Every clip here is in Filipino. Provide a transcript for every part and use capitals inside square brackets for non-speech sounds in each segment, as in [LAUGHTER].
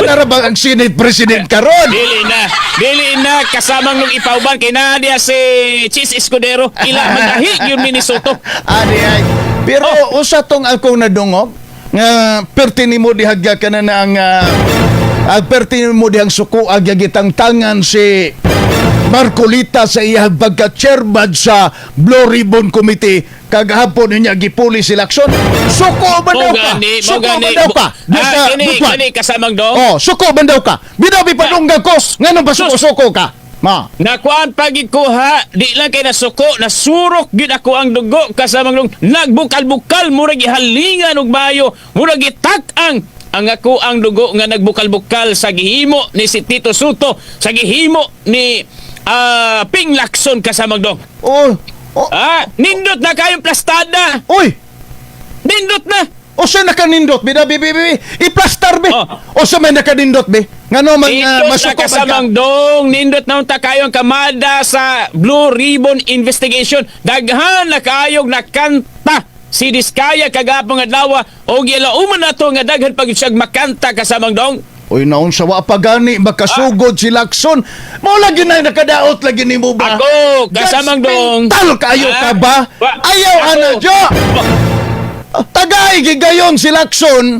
Asa na ra ba ang Senate President karon? Dili na. Dili na kasamang nung ipauban kay nadia si Chis Escudero. Ila magahi yun Minnesota. Ani ay. Pero usa tong akong nadungog nga perti nimo dihagya ka na ang uh, ang perti nimo dihang suko agya gitang tangan si Marcolita sa iyang pagka-chairman sa Blue Ribbon Committee kagahapon niya gipuli si Lacson. Suko ba daw ka? Suko ba gani. daw ka? Ah, kini, kini kasamang dong. Oh, suko ba daw ka? Binabi pa nung gakos. Nganong pa suko-suko ka? Ma. Nakuan pagikuha, di lang kay nasuko, nasurok gid ako ang dugo kasamang nung nagbukal-bukal murag gihalingan og mayo, murag gitak-ang ang ako ang dugo nga nagbukal-bukal sa gihimo ni si Tito Suto, sa gihimo ni ah, Ping Lacson kasamang dong. Oh. Oh. Ah, nindot na kayong plastada. Oy, Nindot na. O sa nakanindot, bi, bi, bi, bi, iplastar, be. Oh. O sa may nakanindot, be. Nga no, man, uh, Nindot na masuko man ka. kasamang dong, nindot na unta kayong kamada sa Blue Ribbon Investigation. Daghan na kayong nakanta si Diskaya kagapong adlaw o gilauman na to nga daghan pag siyag makanta kasamang dong. Uy, naon sa wa pa gani, makasugod si Lacson. Mo lagi na nakadaot lagi ni mo ba? Ako, kasamang dong. Tal kayo ka Ah, ba? wa- Ayaw, ako. ana, Jo! Tagay, gigayon si Lacson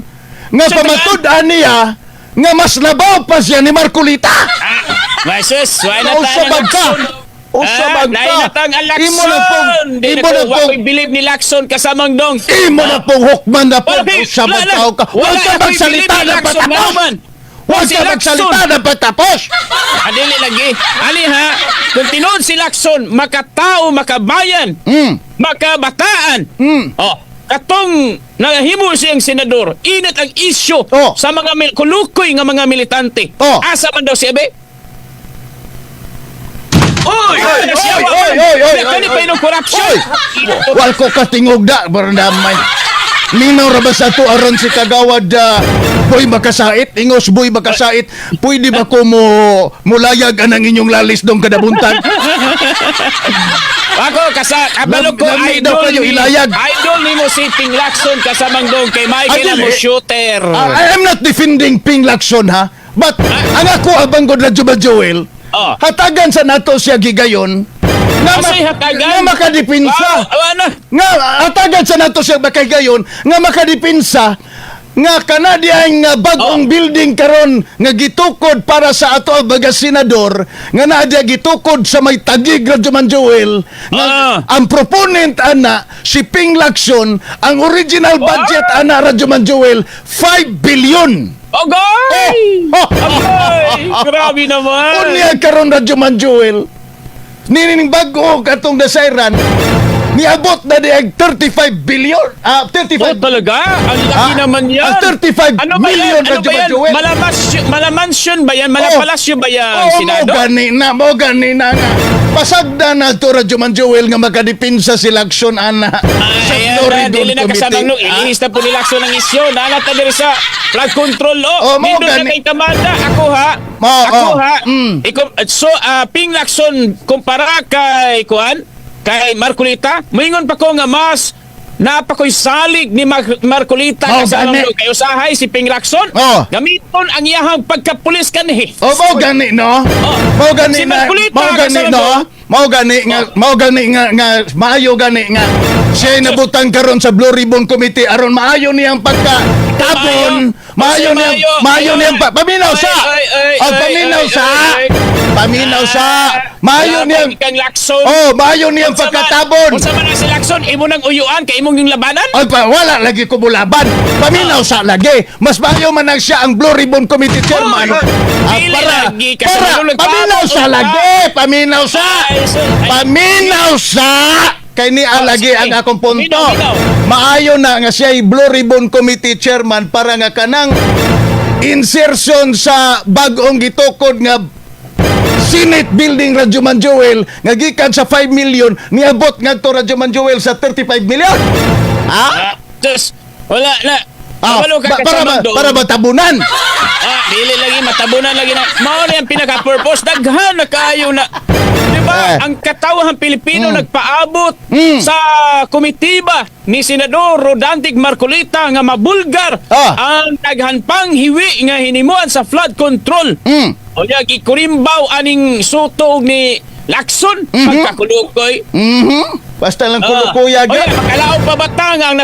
nga pamatud niya nga mas labaw pa siya ni Marcolita. Masus, why na Usa tayo ka. Usa ka. Nainatang ang Imo na pong- imo na na pong- believe ni Lacson kasamang dong. Imo na pong hukman na po Wala, Pi. sa Wala, magtao ka. wala, Huwag ka ako'y magsalita na naman. Huwag Si ka magsalita na patapos. Adili lagi. Ali ha, kung tinuod si Lacson, makatao, makabayan, Mm. makabataan. Mm. Oh, katong nahimo siyang senador, init ang isyo Oh. sa mga mil- kulukoy nga mga militante. Oh. Asa man daw si Ebe? Oy! Oy, Ano siya, oy, wa- oy, oy, oy, Kani oy, pa yung corruption? Oy! Wal ko katingog da, barandamay. Minaw ra ba sa to aron si kagawad uh, boy makasait ingos boy makasait pwede ba ko mo mulayag anang inyong lalis dong kadabuntag Ako, kasa, kabalo ko, Lam- lami daw idol kayo ilayag. idol ni mo si Ping Lacson kasamang dong kay Michael Adili. mo shooter. Ah, I am not defending Ping Lacson ha but ang ako abang god na Juba Joel Oh. hatagan sa nato siya gigayon nga, Kasi hatagan. nga makadipinsa Ah, ano? nga hatagan sa nato siya gayon nga makadipinsa nga kanadiyang nga bagong Oh. building karon nga gitukod para sa ato baga senador nga naa diya gitukod sa may tagig Radyo Man Joel nga Ah. ang proponent ana si Ping Lacson ang original budget ana Radyo Man Joel 5 billion Ogoy! Oh! Ogoy! [LAUGHS] Grabe naman! Unya karon Radyo Man Joel Ninining bago katong desairan niabot na di ang 35 billion ah Oh, 35 talaga? Ang laki Ah, naman yan. ang 35 ano million yan? Ano ba yan? Joel. Malamasyon, malamansyon ba yan? Malapalasyo ba yan, Oo, Senado? mo gani na, mo gani na nga. Pasagda na to Radyo Man Joel nga makadipinsa si Lacson ana sa Ay, ayan na, dili na kasamang nung. Ah, ilihis na po ni Lacson ang isyo. Nalat na diri sa flood control. Oh, mao Nindot na kay Kamada. Ako ha. Mao, ako oh, ha. mm. Iko- so, ah, Ping Lacson, kumpara kay Kuan, kay Marcolita, moingon pa ko nga mas napakoy salig ni Mar- Marcolita Mao kasamang gani. nung kay usahay si Ping Lacson. Oh. Gamiton ang iyahang pagkapulis kanhi. O mo gani no? Mo gani Si na, mo gani no? mo. Mo gani nga, mo gani nga nga maayo gani nga siya nabutang karon sa Blue Ribbon Committee aron maayo niyang pagka tapon, maayo niyang Maayo. niyang pa, paminaw sa. ay, ay, Oh, ay, paminaw sa. Paminaw sa. Niyang pa kang Lacson. Oh, Unsa man- pagkatabon. Unsa man ang si Lacson, imo nang uyuan kay imong yung labanan? Ay, pa, wala lagi ko bulaban. Paminaw sa lagi. Mas maayo man ang siya ang Blue Ribbon Committee Chairman. Oh, Ah, dili para, lagi kasi para, paminaw sa ka. lagi. Paminaw sa. Paminaw sa. Kay ni Oh, lagi sige. ang akong punto. Maayo na nga siya Blue Ribbon Committee Chairman para nga kanang insertion sa bagong gitukod nga Senate Building Radyo Man Joel nga gikan sa 5 million niabot ngadto Radyo Man Joel sa 35 million. Ha? Ah, Diyos, wala na. Ah, Kabalo ka ba- para ba doon. para ba tabunan? Ah, dili lagi matabunan lagi na. Mao na yung pinaka-purpose. Daghan na kayo na. Di ba? Eh. Ang katawhan Pilipino Mm. nagpaabot Mm. sa komitiba ni Senador Rodantic Marcolita nga mabulgar Ah. ang daghanpang hiwi nga hinimuan sa flood control. Mm. O niya, gikurimbaw aning sutog ni Lakson Mhm. pagkakulukoy. Mhm. Basta lang Ah. kulukuya O yan, makalaog pa batang ang